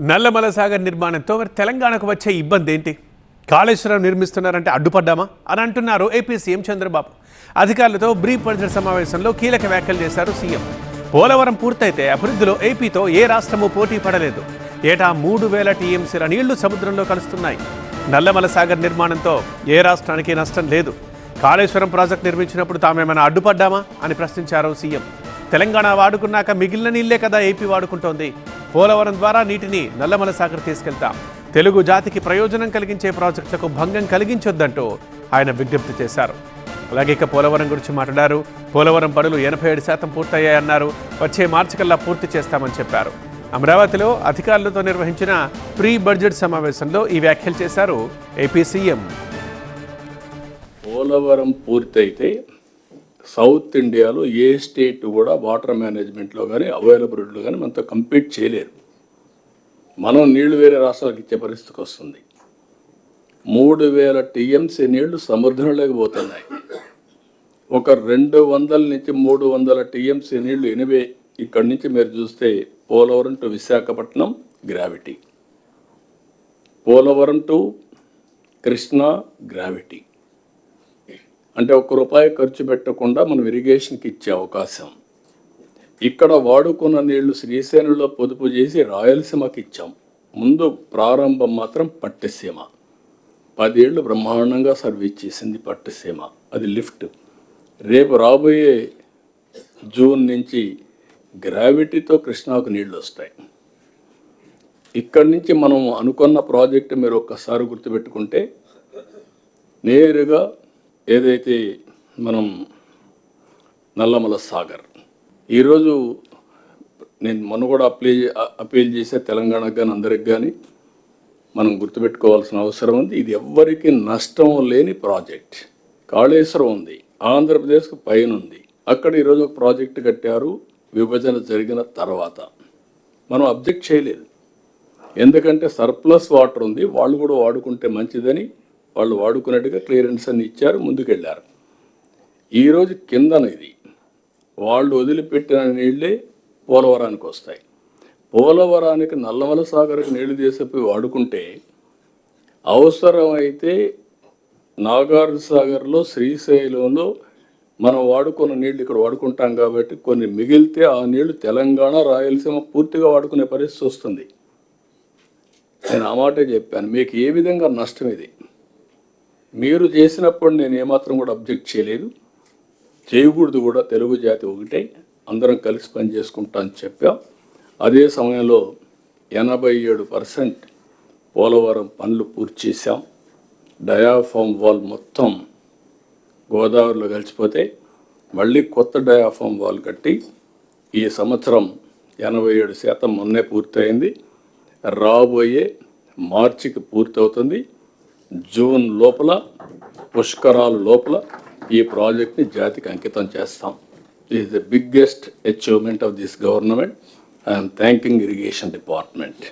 నల్లమల సాగర్ నిర్మాణంతో మరి తెలంగాణకు వచ్చే ఇబ్బంది ఏంటి? కాళేశ్వరం నిర్మిస్తున్నారంటే అడ్డుపడ్డామా? అని అంటున్నారు ఏపీ సీఎం చంద్రబాబు. అధికారులతో బ్రీఫ్ పరిసర సమావేశంలో కీలక వ్యాఖ్యలు చేశారు సీఎం. పోలవరం పూర్తయితే అభివృద్ధిలో ఏపీతో ఏ రాష్ట్రము పోటీ పడలేదు. ఏటా మూడు వేల టీఎంసీల నీళ్ళు సముద్రంలో కలుస్తున్నాయి. నల్లమల సాగర్ నిర్మాణంతో ఏ రాష్ట్రానికి నష్టం లేదు. కాళేశ్వరం ప్రాజెక్ట్ నిర్మించినప్పుడు తామేమైనా అడ్డుపడ్డామా? అని ప్రశ్నించారు సీఎం. తెలంగాణ వాడుకున్నాక మిగిలిన నీళ్ళే కదా ఏపీ వాడుకుంటోంది. పోలవరం ద్వారా నీటిని నల్లమల సాగర్ తీసుకెళ్తాం. తెలుగు జాతికి ప్రయోజనం కలిగించే ప్రాజెక్టులకు భంగం కలిగించొద్దంటూ ఆయన విజ్ఞప్తి చేశారు. అలాగే ఇక పోలవరం గురించి మాట్లాడారు. పోలవరం పనులు ఎనభై ఏడు శాతం పూర్తయ్యాయన్నారు. వచ్చే మార్చి కల్లా పూర్తి చేస్తామని చెప్పారు. అమరావతిలో అధికారులతో నిర్వహించిన ప్రీ బడ్జెట్ సమావేశంలో ఈ వ్యాఖ్యలు చేశారు ఏపీ సీఎం. పోలవరం పూర్తయితే సౌత్ ఇండియాలో ఏ స్టేట్ కూడా వాటర్ మేనేజ్మెంట్లో కానీ అవైలబిలిటీలో కానీ మనతో కంపీట్ చేయలేరు. మనం నీళ్ళు వేరే రాష్ట్రాలకు ఇచ్చే పరిస్థితికి వస్తుంది. మూడు వేల టీఎంసీ నీళ్ళు సముద్రంలోకి పోతున్నాయి. ఒక రెండు వందల నుంచి మూడు వందల టీఎంసీ నీళ్ళు ఎనివే ఇక్కడి నుంచి మీరు చూస్తే Polavaram to Visakhapatnam gravity. Polavaram to Krishna gravity. అంటే ఒక్క రూపాయి ఖర్చు పెట్టకుండా మనం ఇరిగేషన్కి ఇచ్చే అవకాశం. ఇక్కడ వాడుకున్న నీళ్ళు శ్రీశైలంలో పొదుపు చేసి రాయలసీమకి ఇచ్చాం. ముందు ప్రారంభం మాత్రం పట్టిసీమ. పదేళ్ళు బ్రహ్మాండంగా సర్వీస్ చేసింది పట్టిసీమ. అది లిఫ్ట్. రేపు రాబోయే జూన్ నుంచి గ్రావిటీతో కృష్ణాకు నీళ్ళు వస్తాయి. ఇక్కడి నుంచి మనం అనుకున్న ప్రాజెక్ట్ మీరు ఒక్కసారి గుర్తుపెట్టుకుంటే నేరుగా ఏదైతే మనం నల్లమల సాగర్ ఈరోజు నేను మొన్న కూడా అప్లై అపీల్ చేసే తెలంగాణకు కానీ అందరికి కానీ మనం గుర్తుపెట్టుకోవాల్సిన అవసరం ఉంది. ఇది ఎవ్వరికీ నష్టం లేని ప్రాజెక్ట్. కాళేశ్వరం ఉంది ఆంధ్రప్రదేశ్కు పైన ఉంది. అక్కడ ఈరోజు ఒక ప్రాజెక్ట్ కట్టారు విభజన జరిగిన తర్వాత. మనం అబ్జెక్ట్ చేయలేదు. ఎందుకంటే సర్ప్లస్ వాటర్ ఉంది వాళ్ళు కూడా వాడుకుంటే మంచిదని వాళ్ళు వాడుకున్నట్టుగా క్లియరెన్స్ అని ఇచ్చారు ముందుకెళ్ళారు. ఈరోజు కిందన ఇది. వాళ్ళు వదిలిపెట్టిన నీళ్ళే పోలవరానికి వస్తాయి. పోలవరానికి నల్లమల సాగర్కి నీళ్ళు తీసిపోయి వాడుకుంటే అవసరమైతే నాగార్జున సాగర్లో శ్రీశైలంలో మనం వాడుకున్న నీళ్ళు ఇక్కడ వాడుకుంటాం కాబట్టి కొన్ని మిగిలితే ఆ నీళ్ళు తెలంగాణ రాయలసీమ పూర్తిగా వాడుకునే పరిస్థితి వస్తుంది. నేను ఆ మాటే చెప్పాను. మీకు ఏ విధంగా నష్టం ఇది? మీరు చేసినప్పుడు నేను ఏమాత్రం కూడా అబ్జెక్ట్ చేయలేదు. చేయకూడదు కూడా తెలుగు జాతి ఒకటే. అందరం కలిసి పని చేసుకుంటా అని చెప్పాం. అదే సమయంలో ఎనభై ఏడు పర్సెంట్ పోలవరం పనులు పూర్తి చేశాం. డయాఫామ్ వాల్ మొత్తం గోదావరిలో కలిసిపోతే మళ్ళీ కొత్త డయాఫామ్ వాల్ కట్టి ఈ సంవత్సరం ఎనభై ఏడు శాతం మొన్నే పూర్తయింది. రాబోయే మార్చికి పూర్తవుతుంది. జూన్ లోపల పుష్కరాలు లోపల ఈ ప్రాజెక్ట్ని జాతికి అంకితం చేస్తాం. Is the biggest achievement of this government I'm thanking irrigation department